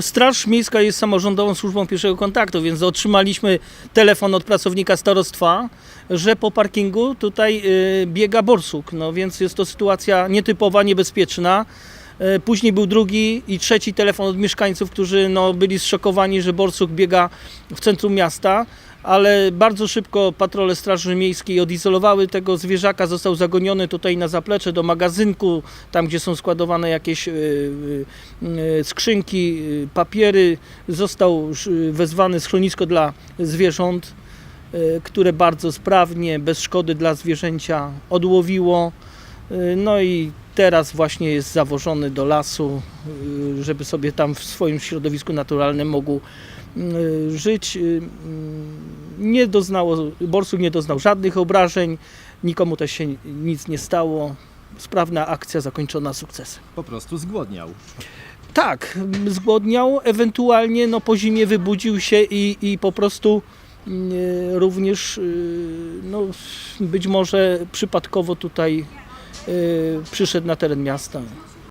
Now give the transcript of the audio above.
Straż Miejska jest samorządową służbą pierwszego kontaktu, więc otrzymaliśmy telefon od pracownika starostwa, że po parkingu tutaj y, biega borsuk. No więc jest to sytuacja nietypowa, niebezpieczna. Y, Później był drugi i trzeci telefon od mieszkańców, którzy no, byli zszokowani, że borsuk biega w centrum miasta, ale bardzo szybko patrole Straży Miejskiej odizolowały tego zwierzaka, został zagoniony tutaj na zaplecze do magazynku, tam gdzie są składowane jakieś y, y, skrzynki, papiery. Został wezwany schronisko dla zwierząt, które bardzo sprawnie, bez szkody dla zwierzęcia odłowiło. Y, No i teraz właśnie jest zawożony do lasu, y, żeby sobie tam w swoim środowisku naturalnym mógł y, żyć. Mm, Nie doznało, borsuk nie doznał żadnych obrażeń, nikomu też się nic nie stało. Sprawna akcja zakończona sukcesem. Po prostu zgłodniał. Tak, zgłodniał, ewentualnie no, po zimie wybudził się i, i po prostu mm, również no, być może przypadkowo tutaj przyszedł na teren miasta.